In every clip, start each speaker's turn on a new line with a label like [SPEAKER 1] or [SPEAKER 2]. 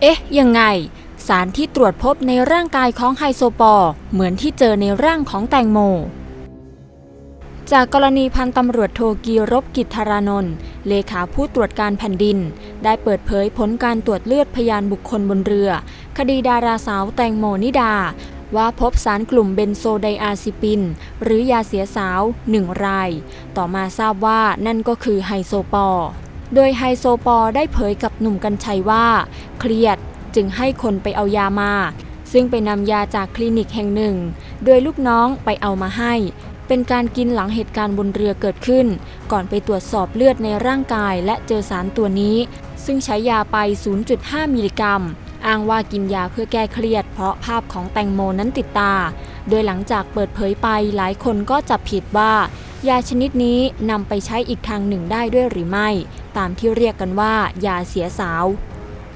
[SPEAKER 1] เอ๊ะ ยังไง สารที่ตรวจพบในร่างกายของไฮโซปอร์เหมือนที่เจอในร่างของแตงโม จากกรณีพันตำรวจโทกีรบกิจธารานนท์เลขาผู้ตรวจการแผ่นดิน ได้เปิดเผยผลการตรวจเลือดพยานบุคคลบนเรือ คดีดาราสาวแตงโมนิดาว่าพบสารกลุ่มเบนโซไดอาซิปิน หรือยาเสียสาวหนึ่งราย ต่อมาทราบว่านั่นก็คือไฮโซปอร์ โดยไฮโซปอได้เผยกับหนุ่มกัญชัยว่า เครียดจึงให้คนไปเอายามา ซึ่งไปนำยาจากคลินิกแห่งหนึ่ง โดยลูกน้องไปเอามาให้ เป็นการกินหลังเหตุการณ์บนเรือเกิดขึ้น ก่อนไปตรวจสอบเลือดในร่างกายและเจอสารตัวนี้ ซึ่งใช้ยาไป 0.5 มิลลิกรัมอ้างว่ากินยาเพื่อแก้เครียด เพราะภาพของแตงโมนั้นติดตา โดยหลังจากเปิดเผยไปหลายคนก็จับผิดว่า ยาชนิดนี้นำไปใช้อีกทางหนึ่งได้ด้วยหรือไม่ ตามที่เรียกกันว่า ยาเสียสาว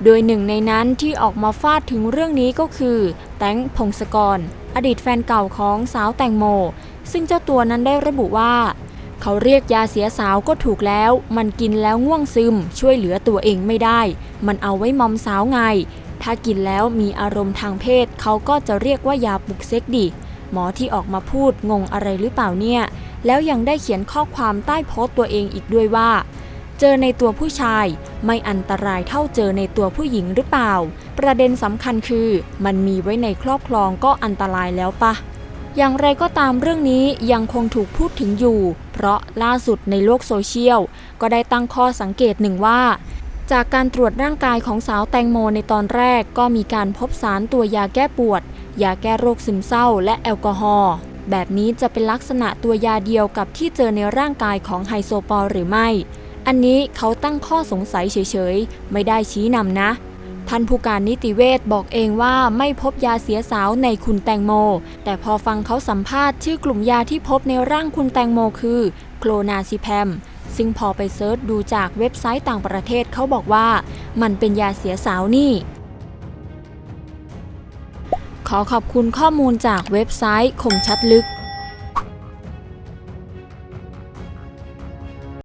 [SPEAKER 1] โดยหนึ่งในนั้นที่ออกมาฟาดถึงเรื่องนี้ก็คือ แตงพงศกร อดีตแฟนเก่าของสาวแตงโม ซึ่งเจ้าตัวนั้นได้ระบุว่า เขาเรียกยาเสียสาวก็ถูกแล้ว มันกินแล้วง่วงซึม ช่วยเหลือตัวเองไม่ได้ มันเอาไว้มอมสาวไง ถ้ากินแล้วมีอารมณ์ทางเพศ เขาก็จะเรียกว่ายาปลุกเซ็กดิหมอที่ออกมาพูดงงอะไรหรือเปล่าเนี่ย แล้วยังได้เขียนข้อความใต้โพสต์ตัวเองอีกด้วยว่า เจอในตัวผู้ชายไม่อันตรายเท่าเจอในตัวผู้หญิงหรือเปล่า ประเด็นสำคัญคือ มันมีไว้ในครอบครองก็อันตรายแล้วปะอย่างไรก็ตามเรื่องนี้ยังคงถูกพูดถึงอยู่ เพราะล่าสุดในโลกโซเชียล ก็ได้ตั้งข้อสังเกตหนึ่งว่า จากการตรวจร่างกายของสาวแตงโมในตอนแรกก็มีการพบสารตัวยาแก้ปวด ยาแก้โรคซึมเศร้าและแอลกอฮอล์ แบบนี้จะเป็นลักษณะตัวยาเดียวกับที่เจอในร่างกายของไฮโซปอลหรือไม่ อันนี้เขาตั้งข้อสงสัยเฉยๆ ไม่ได้ชี้นำนะ ท่านผู้การนิติเวชบอกเองว่าไม่พบยาเสียสาวในคุณแตงโม แต่พอฟังเขาสัมภาษณ์ชื่อกลุ่มยาที่พบในร่างคุณแตงโมคือ โคลนาซิแพมซึ่งพอไปเซิร์ชดูจากเว็บไซต์ต่างประเทศเขาบอกว่า มันเป็นยาเสียสาวนี่ ขอขอบคุณข้อมูลจากเว็บไซต์คมชัดลึก